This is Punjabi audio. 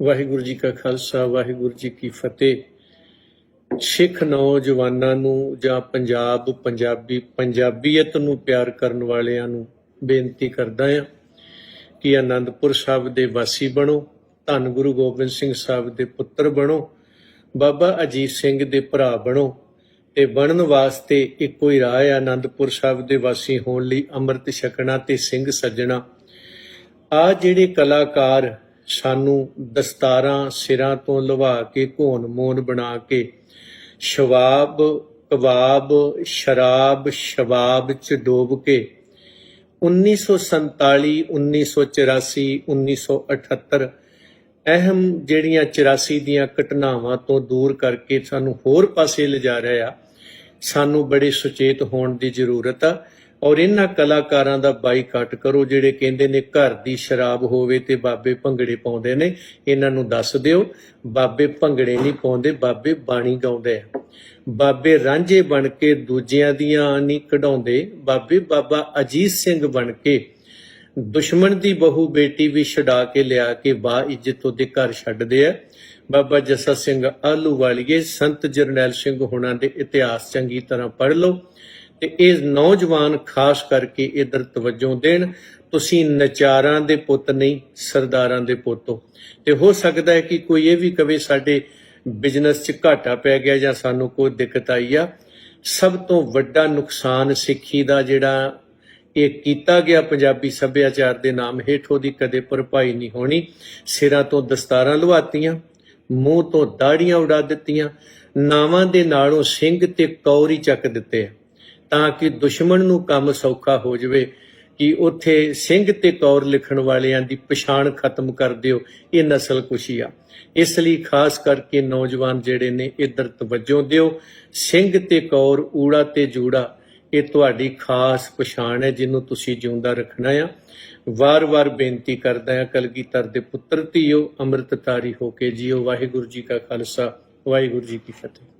ਵਾਹਿਗੁਰੂ ਜੀ ਕਾ ਖਾਲਸਾ, ਵਾਹਿਗੁਰੂ ਜੀ ਕੀ ਫਤਿਹ। ਸਿੱਖ ਨੌਜਵਾਨਾਂ ਨੂੰ ਜਾਂ ਪੰਜਾਬ, ਪੰਜਾਬੀ, ਪੰਜਾਬੀਅਤ ਨੂੰ ਪਿਆਰ ਕਰਨ ਵਾਲਿਆਂ ਨੂੰ ਬੇਨਤੀ ਕਰਦਾ ਹਾਂ ਕਿ ਆਨੰਦਪੁਰ ਸਾਹਿਬ ਦੇ ਵਾਸੀ ਬਣੋ, ਧੰਨ ਗੁਰੂ ਗੋਬਿੰਦ ਸਿੰਘ ਸਾਹਿਬ ਦੇ ਪੁੱਤਰ ਬਣੋ, ਬਾਬਾ ਅਜੀਤ ਸਿੰਘ ਦੇ ਭਰਾ ਬਣੋ ਤੇ ਬਣਨ ਵਾਸਤੇ ਇੱਕੋ ਹੀ ਰਾਹ ਹੈ ਆਨੰਦਪੁਰ ਸਾਹਿਬ ਦੇ ਵਾਸੀ ਹੋਣ ਲਈ ਅੰਮ੍ਰਿਤ ਛਕਣਾ ਤੇ ਸਿੰਘ ਸੱਜਣਾ। ਆ ਜਿਹੜੇ ਕਲਾਕਾਰ ਸਾਨੂੰ ਦਸਤਾਰਾਂ ਸਿਰਾਂ ਤੋਂ ਲਵਾ ਕੇ ਘੋਨ ਮੋਨ ਬਣਾ ਕੇ, ਸ਼ਵਾਬ, ਕਬਾਬ, ਸ਼ਰਾਬ ਸ਼ਬਾਬ ਚ ਡੋਬ ਕੇ 1947 1984 1978 ਅਹਿਮ ਜਿਹੜੀਆਂ 84 ਦੀਆਂ ਘਟਨਾਵਾਂ ਤੋਂ ਦੂਰ ਕਰਕੇ ਸਾਨੂੰ ਹੋਰ ਪਾਸੇ ਲਿਜਾ ਰਿਹਾ ਸਾਨੂੰ ਬੜੇ ਸੁਚੇਤ ਹੋਣ ਦੀ ਜ਼ਰੂਰਤ ਆ ਔਰ ਇਹਨਾਂ ਕਲਾਕਾਰਾਂ ਦਾ ਬਾਈਕਾਟ ਕਰੋ ਜਿਹੜੇ ਕਹਿੰਦੇ ਨੇ ਘਰ ਦੀ ਸ਼ਰਾਬ ਹੋਵੇ ਤੇ ਬਾਬੇ ਭੰਗੜੇ ਪਾਉਂਦੇ ਨੇ, ਇਹਨਾਂ ਨੂੰ ਦੱਸ ਦਿਓ। ਬਾਬੇ ਭੰਗੜੇ ਨਹੀਂ ਪਾਉਂਦੇ, ਬਾਬੇ ਬਾਣੀ ਗਾਉਂਦੇ ਆ। ਬਾਬੇ ਰਾਂਝੇ ਬਣ ਕੇ ਦੂਜਿਆਂ ਦੀਆਂ ਨਹੀਂ ਕਢਾਉਂਦੇ, ਬਾਬੇ ਬਾਬਾ ਅਜੀਤ ਸਿੰਘ ਬਣ ਕੇ ਦੁਸ਼ਮਣ ਦੀ ਬਹੂ ਬੇਟੀ ਵੀ ਛਡਾ ਕੇ ਲਿਆ ਕੇ ਬਾ ਇੱਜ਼ਤ ਉਹਦੇ ਘਰ ਛੱਡਦੇ ਆ। ਬਾਬਾ ਜੱਸਾ ਸਿੰਘ ਆਲੂ ਵਾਲੀਏ, ਸੰਤ ਜਰਨੈਲ ਸਿੰਘ ਹੋਣਾ ਦੇ ਇਤਿਹਾਸ ਚੰਗੀ ਤਰ੍ਹਾਂ ਪੜ੍ਹ ਲਓ ਤੇ ਇਹ ਨੌਜਵਾਨ ਖਾਸ ਕਰਕੇ ਇਧਰ ਤਵੱਜੋ ਦੇਣ, ਤੁਸੀਂ ਨਚਾਰਾਂ ਦੇ ਪੁੱਤ ਨਹੀਂ, ਸਰਦਾਰਾਂ ਦੇ ਪੁੱਤ ਹੋ। ਤੇ ਹੋ ਸਕਦਾ ਹੈ ਕਿ ਕੋਈ ਇਹ ਵੀ ਕਵੇ ਸਾਡੇ ਬਿਜ਼ਨਸ 'ਚ ਘਾਟਾ ਪੈ ਗਿਆ ਜਾਂ ਸਾਨੂੰ ਕੋਈ ਦਿੱਕਤ ਆਈ ਆ। ਸਭ ਤੋਂ ਵੱਡਾ ਨੁਕਸਾਨ ਸਿੱਖੀ ਦਾ ਜਿਹੜਾ ਇਹ ਕੀਤਾ ਗਿਆ ਪੰਜਾਬੀ ਸੱਭਿਆਚਾਰ ਦੇ ਨਾਮ ਹੇਠ ਉਹਦੀ ਕਦੇ ਭਰਪਾਈ ਨਹੀਂ ਹੋਣੀ। ਸਿਰਾਂ ਤੋਂ ਦਸਤਾਰਾਂ ਲਵਾਤੀਆਂ ਮੂੰਹ ਤੋਂ ਦਾੜੀਆਂ ਉਡਾ ਦਿੱਤੀਆਂ, ਨਾਵਾਂ ਦੇ ਨਾਲੋਂ ਸਿੰਘ ਤੇ ਕੌਰੀ ਚੱਕ ਦਿੱਤੇ ਆ। ਤਾਂ ਕਿ ਦੁਸ਼ਮਣ ਨੂੰ ਕੰਮ ਸੌਖਾ ਹੋ ਜਾਵੇ ਕਿ ਉੱਥੇ ਸਿੰਘ ਤੇ ਕੌਰ ਲਿਖਣ ਵਾਲਿਆਂ ਦੀ ਪਛਾਣ ਖਤਮ ਕਰ ਦਿਓ, ਇਹ ਨਸਲ ਕੁਸ਼ੀ ਆ। ਇਸ ਲਈ ਖਾਸ ਕਰਕੇ ਨੌਜਵਾਨ ਜਿਹੜੇ ਨੇ ਇਧਰ ਤਵੱਜੋ ਦਿਓ। ਸਿੰਘ ਤੇ ਕੌਰ ਊੜਾ ਤੇ ਜੂੜਾ ਇਹ ਤੁਹਾਡੀ ਖਾਸ ਪਛਾਣ ਹੈ, ਜਿਹਨੂੰ ਤੁਸੀਂ ਜਿਉਂਦਾ ਰੱਖਣਾ ਆ। ਵਾਰ-ਵਾਰ ਬੇਨਤੀ ਕਰਦਾ ਹਾਂ ਕਲਗੀਧਰ ਦੇ ਪੁੱਤਰ ਧੀਓ, ਅੰਮ੍ਰਿਤਧਾਰੀ ਹੋ ਕੇ ਜੀਓ। ਵਾਹਿਗੁਰੂ ਜੀ ਕਾ ਖਾਲਸਾ, ਵਾਹਿਗੁਰੂ ਜੀ ਕੀ ਫਤਿਹ।